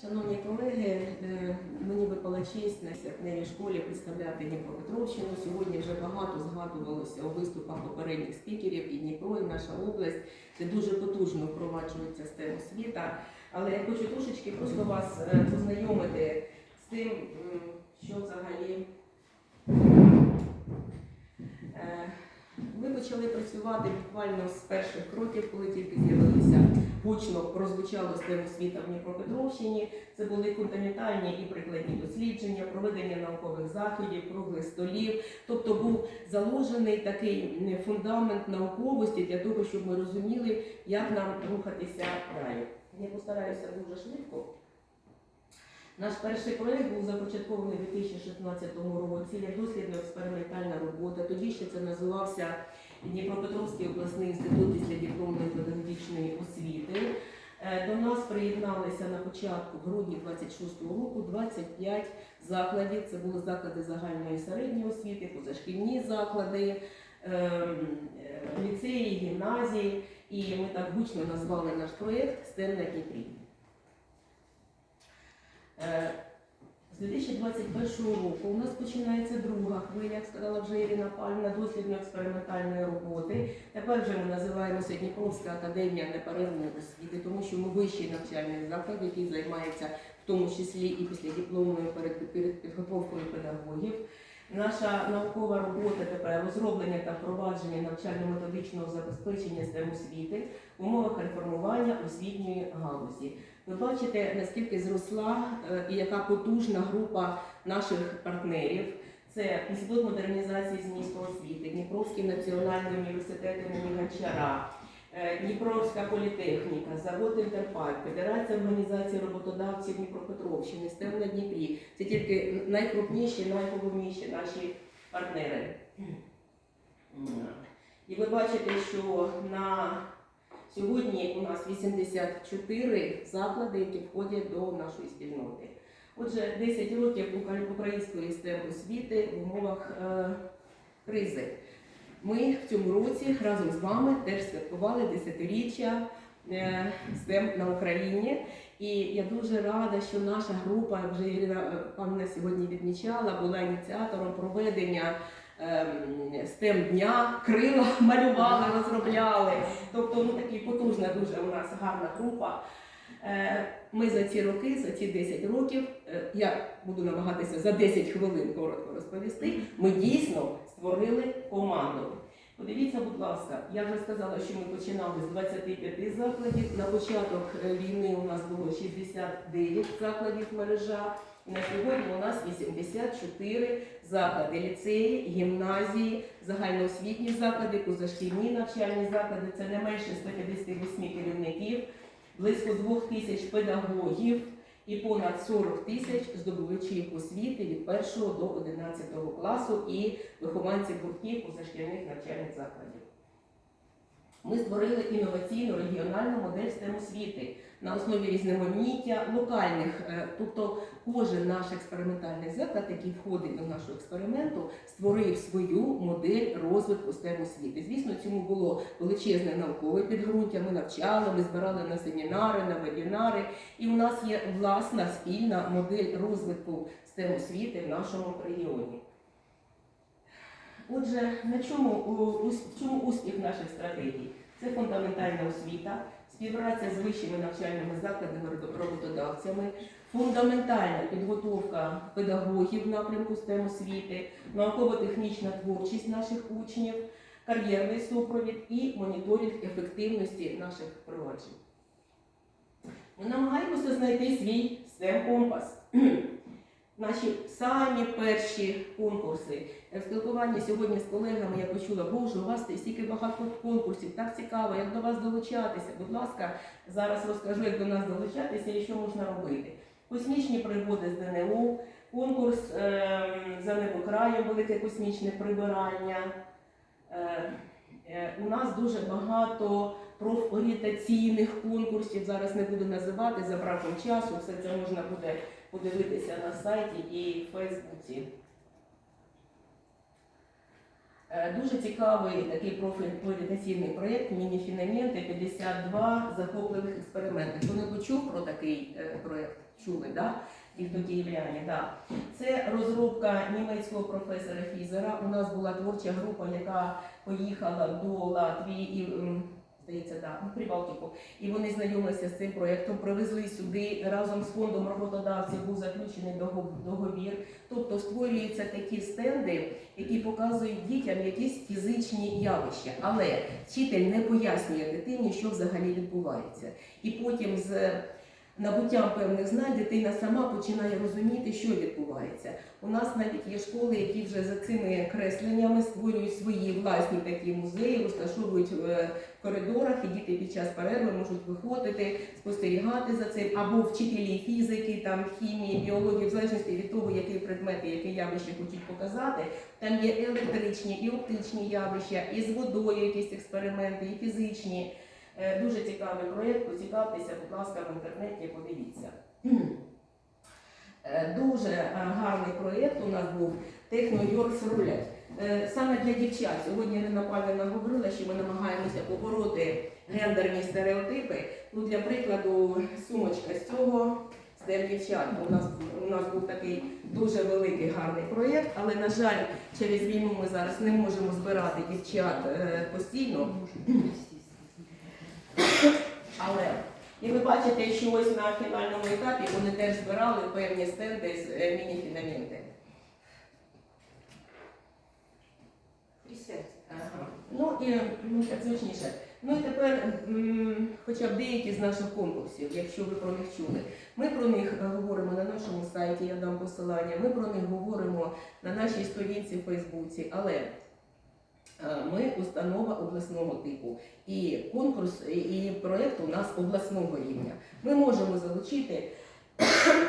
Шановні колеги, е, мені випала честь на серпневій школі представляти Дніпропетровщину. Сьогодні вже багато згадувалося у виступах попередніх спікерів і Дніпро, і наша область, де дуже потужно впроваджується STEM освіта. Але я хочу трошечки просто вас е, познайомити з тим, що взагалі. Е, Ми почали працювати буквально з перших кроків, коли тільки з'явилися гучно прозвучало STEM освіта в Дніпропетровщині. Це були фундаментальні і прикладні дослідження, проведення наукових заходів, круглих столів. Тобто був заложений такий фундамент науковості для того, щоб ми розуміли, як нам рухатися далі. Я постараюся дуже швидко. Наш перший проєкт був започаткований у 2016 році як дослідно-експериментальна робота. Тоді ще це називався Дніпропетровський обласний інститут післядипломної педагогічної освіти. Е, До нас приєдналися на початку в грудні 26-го року 25 закладів. Це були заклади загальної і середньої освіти, позашкільні заклади, ем, е, ліцеї, гімназії. І ми так гучно назвали наш проєкт «СТЕМ на Дніпрі. Е, З 2021 року у нас починається друга хвиля, як сказала вже Ірина Пальна, дослідно-експериментальної роботи. Тепер вже ми називаємося Дніпровська академія неперервної освіти, тому що ми вищий навчальний заклад, який займається в тому числі і післядипломною перед, перед підготовкою педагогів. Наша наукова робота тепер розроблення та впровадження навчально-методичного забезпечення STEM освіти в умовах реформування освітньої галузі. Ви бачите, наскільки зросла е, і яка потужна група наших партнерів. Це Інститут модернізації змісту освіти, Дніпровський національний університет імені Гончара, Дніпровська політехніка, завод Інтерпайп, Федерація організації роботодавців Дніпропетровщини, СТЕМ на Дніпрі. Це тільки найкрупніші, найголовніші наші партнери. І ви бачите, що на Сьогодні у нас 84 заклади, які входять до нашої спільноти. Отже, 10 років української STEM освіти в умовах е, кризи. Ми в цьому році разом з вами теж святкували десятиріччя е, STEM на Україні. І я дуже рада, що наша група, вже Ірина е, сьогодні відмічала, була ініціатором проведення STEM дня, крила малювали, розробляли. Тобто, ну такі потужна дуже у нас гарна група. Е, Ми за ці роки, за ці 10 років, е, я буду намагатися за 10 хвилин коротко розповісти. Ми дійсно створили команду. Подивіться, будь ласка, я вже сказала, що ми починали з 25 закладів. На початок е, війни у нас було 69 закладів мережа. На сьогодні у нас 84 заклади, ліцеї, гімназії, загальноосвітні заклади, позашкільні навчальні заклади. Це не менше 158 керівників, близько 2 тисяч педагогів і понад 40 тисяч здобувачів освіти від 1 до 11 класу і вихованців гуртків позашкільних навчальних закладів. Ми створили інноваційну регіональну модель STEM освіти на основі різноманіття локальних, е, тобто кожен наш експериментальний заклад, який входить до нашого експерименту, створив свою модель розвитку STEM освіти. Звісно, цьому було величезне наукове підґрунтя. Ми навчали, ми збирали на семінари, на вебінари, і у нас є власна спільна модель розвитку STEM освіти в нашому регіоні. Отже, на чому, чому успіх наших стратегій? Це фундаментальна освіта, співпраця з вищими навчальними закладами роботодавцями, фундаментальна підготовка педагогів в напрямку STEM освіти, науково-технічна творчість наших учнів, кар'єрний супровід і моніторинг ефективності наших проваджень. Ми намагаємося знайти свій STEM компас. Наші самі перші конкурси. В спілкуванні сьогодні з колегами я почула, боже, у вас стільки багато конкурсів, так цікаво, як до вас долучатися. Будь ласка, зараз розкажу, як до нас долучатися і що можна робити. Космічні пригоди з ДНУ, конкурс ем, за небокраєм, велике космічне прибирання. Е, е, у нас дуже багато профорієнтаційних конкурсів. Зараз не буду називати за браком часу. Все це можна буде подивитися на сайті і в Фейсбуці. Е, Дуже цікавий такий профіль-орієнтаційний проєкт Міні-фінаменти 52 захопливих експерименти. Хто не почув про такий е, проєкт? Чули, да? Ті, хто київляні, да. Це розробка німецького професора Фізера. У нас була творча група, яка поїхала до Латвії і здається, да, ну, Прибалтику. І вони знайомилися з цим проєктом, привезли сюди разом з фондом роботодавців був заключений договір. Тобто створюються такі стенди, які показують дітям якісь фізичні явища, але вчитель не пояснює дитині, що взагалі відбувається. І потім з набуттям певних знань дитина сама починає розуміти, що відбувається. У нас навіть є школи, які вже за цими кресленнями створюють свої власні такі музеї, розташовують е, в коридорах, і діти під час перерви можуть виходити, спостерігати за цим, або вчителі фізики, там хімії, біології, в залежності від того, які предмети, яке явище хочуть показати. Там є електричні і оптичні явища, і з водою якісь експерименти, і фізичні. Е, Дуже цікавий проєкт, поцікавтеся, будь ласка, в інтернеті, подивіться. Е, Дуже е, гарний проєкт у нас був Техно-Йоркс рулять. Саме для дівчат. Сьогодні Ірина Павлівна говорила, що ми намагаємося побороти гендерні стереотипи. Ну, для прикладу, сумочка з цього стем дівчат. У нас, у нас був такий дуже великий гарний проєкт, але, на жаль, через війну ми зараз не можемо збирати дівчат постійно. Але і ви бачите, що ось на фінальному етапі вони теж збирали певні стенди з е, міні-фінаменти. Ага. Ну і ну, так зручніше. Ну і тепер м, хоча б деякі з наших конкурсів, якщо ви про них чули. Ми про них е, говоримо на нашому сайті, я дам посилання. Ми про них говоримо на нашій сторінці в Фейсбуці, але ми установа обласного типу. І конкурс, і- проєкт у нас обласного рівня. Ми можемо залучити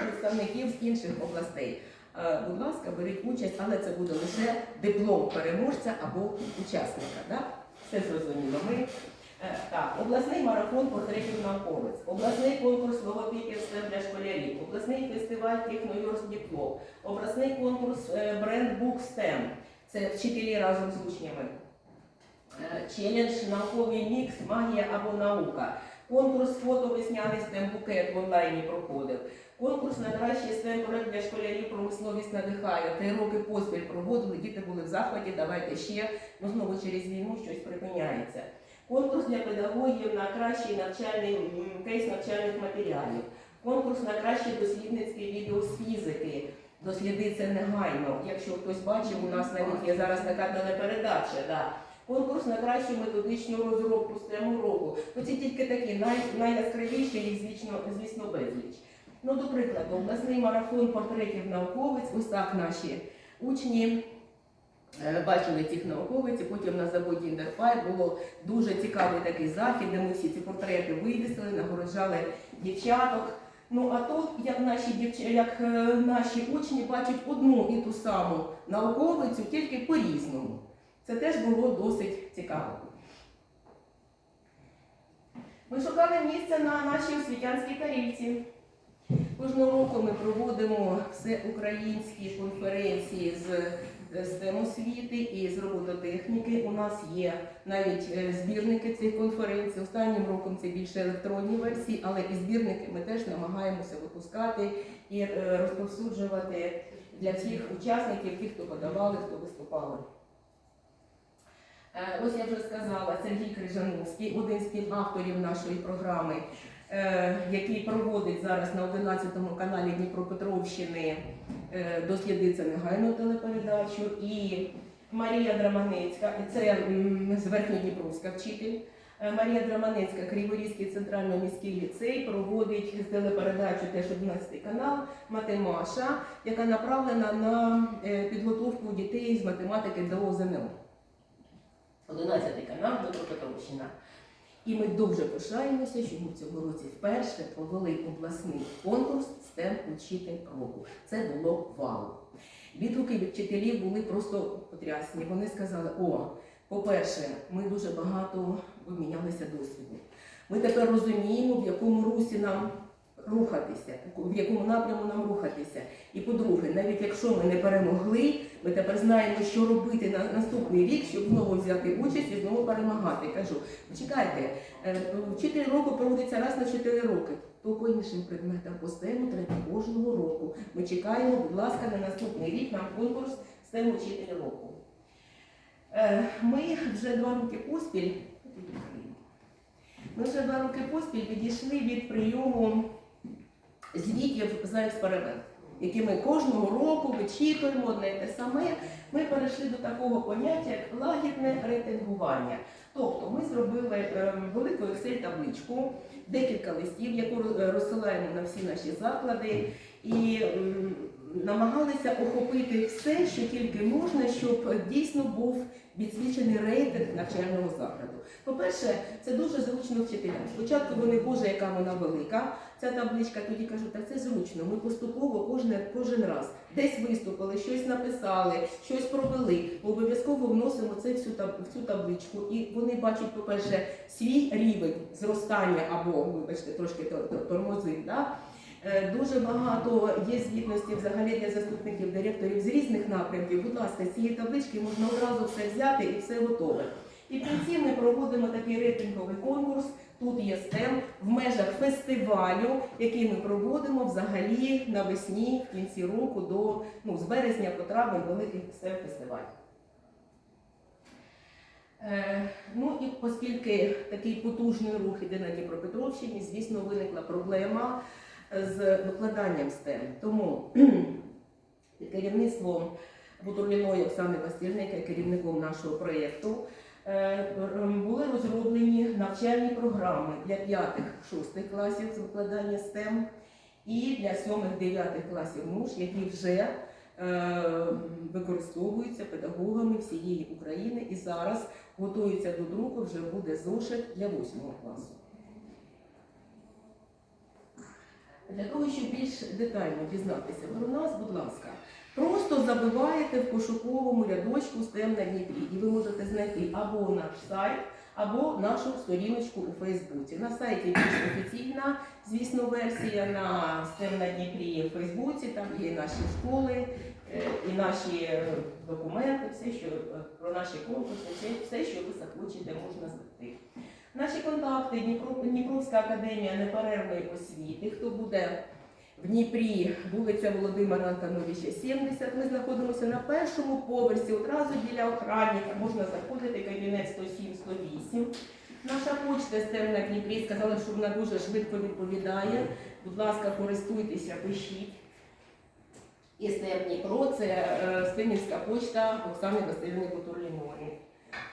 представників з інших областей. Е, Будь ласка, беріть участь, але це буде лише диплом переможця або учасника. Да? Все зрозуміло. Ми, е, так, обласний марафон портретів науковець, обласний конкурс логотипів STEM для школярів, обласний фестиваль Технойорс Диплом, обласний конкурс е, брендбук STEM. Це вчителі разом з учнями. Е, Челендж науковий мікс, магія або наука. Конкурс фото весняний STEM в онлайні проходив. Конкурс на кращий STEM проект для школярів промисловість надихає. Три роки поспіль проводили, діти були в захваті, давайте ще. Ну знову через війну щось припиняється. Конкурс для педагогів на кращий навчальний кейс навчальних матеріалів. Конкурс на кращий дослідницький відео з фізики. Досліди це негайно. Якщо хтось бачив, у нас навіть є зараз така телепередача. Да. Конкурс на кращу методичну розробку з STEM року. Оці тільки такі най, найяскравіші, їх звісно, звісно безліч. Ну, до прикладу, обласний марафон портретів науковиць, ось так наші учні е, бачили цих науковиць, потім на заводі Індерфай було дуже цікавий такий захід, де ми всі ці портрети вивісили, нагороджали дівчаток. Ну а тут, як наші дівч... як е, наші учні бачать одну і ту саму науковицю, тільки по-різному. Це теж було досить цікаво. Ми шукали місце на нашій освітянській тарілці. Кожного року ми проводимо всеукраїнські конференції з STEM освіти і з робототехніки. У нас є навіть е, збірники цих конференцій. Останнім роком це більше електронні версії, але і збірники ми теж намагаємося випускати і е, розповсюджувати для всіх учасників, тих, хто подавали, хто виступали. Е, Ось я вже сказала, Сергій Крижановський, один з співавторів нашої програми, е, який проводить зараз на 11 каналі Дніпропетровщини е, досліди це негайну телепередачу. І Марія Драманецька, це з Верхньодніпровська вчитель. Е, Марія Драманецька, Криворізький центральний міський ліцей, проводить телепередачу теж 11 канал Матемаша, яка направлена на е, підготовку дітей з математики до ЗНО. 11 канал Дніпропетровщина. І ми дуже пишаємося, що ми цього році вперше провели обласний конкурс STEM Учитель року. Це було вау. Відгуки від вчителів були просто потрясні. Вони сказали: о, по-перше, ми дуже багато обмінялися досвідом. Ми тепер розуміємо, в якому русі нам рухатися, в якому напряму нам рухатися. І по-друге, навіть якщо ми не перемогли, ми тепер знаємо, що робити на наступний рік, щоб знову взяти участь і знову перемагати. Кажу, почекайте, е, вчитель року проводиться раз на 4 роки. По іншим предметам по стему треба кожного року. Ми чекаємо, будь ласка, на наступний рік нам конкурс стему вчителя року. Е, Ми вже два роки поспіль. Ми вже два роки поспіль відійшли від прийому звітів за експеримент, які ми кожного року вичитуємо одне і те саме. Ми перейшли до такого поняття, як лагідне рейтингування. Тобто ми зробили ем, велику Excel-табличку, декілька листів, яку розсилаємо на всі наші заклади, і ем, намагалися охопити все, що тільки можна, щоб дійсно був відсвічений рейтинг навчального закладу. По-перше, це дуже зручно вчителям. Спочатку вони, Боже, яка вона велика, ця табличка, тоді кажуть, так це зручно. Ми поступово кожен, кожен раз десь виступили, щось написали, щось провели. Ми обов'язково вносимо це в цю, в цю табличку. І вони бачать, по-перше, свій рівень зростання або, вибачте, трошки тор- тор- тормозив. Да? Е, Дуже багато є звітності взагалі для заступників директорів з різних напрямків. Будь ласка, з цієї таблички можна одразу все взяти і все готове. І в кінці ми проводимо такий рейтинговий конкурс. Тут є STEM в межах фестивалю, який ми проводимо взагалі навесні в кінці року до ну, з березня по травень великий STEM фестиваль. Е, ну і оскільки такий потужний рух іде на Дніпропетровщині, звісно, виникла проблема з викладанням STEM. Тому керівництвом Бутурліної Оксани Васильник, яка є керівником нашого проєкту, е, були розроблені навчальні програми для 5-6 класів з викладання STEM і для 7-9 класів НУШ, які вже е, використовуються педагогами всієї України і зараз готуються до друку, вже буде зошит для 8 класу. Для того, щоб більш детально дізнатися про нас, будь ласка, просто забиваєте в пошуковому рядочку STEM на Дніпрі, і ви можете знайти або наш сайт, або нашу сторіночку у Фейсбуці. На сайті більш офіційна, звісно, версія на STEM на Дніпрі в Фейсбуці, там є наші школи, е, і наші е, документи, все, що е, про наші конкурси, все, що ви захочете, можна знайти. Наші контакти Дніпровська академія неперервної освіти. Хто буде в Дніпрі, вулиця Володимира Антоновича, 70. Ми знаходимося на першому поверсі, одразу біля охранника. Можна заходити, кабінет 107-108. Наша почта Стем на Дніпрі сказала, що вона дуже швидко відповідає. Будь ласка, користуйтеся, пишіть. І Стем Дніпро це е, Стемівська почта Оксани Васильівни Бутурліної.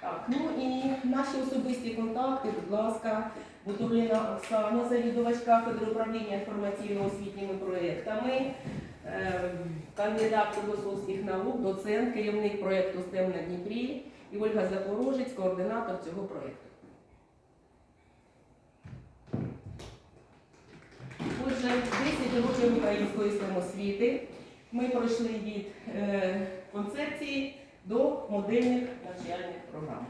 Так, ну і наші особисті контакти, будь ласка, Бутурліна Оксана, завідувач кафедри управління інформаційно-освітніми проєктами, е, кандидат філософських наук, доцент, керівник проєкту STEM на Дніпрі і Ольга Запорожець, координатор цього проєкту. Отже, 10 років української STEM освіти ми пройшли від е, концепції до модельних навчальних програм.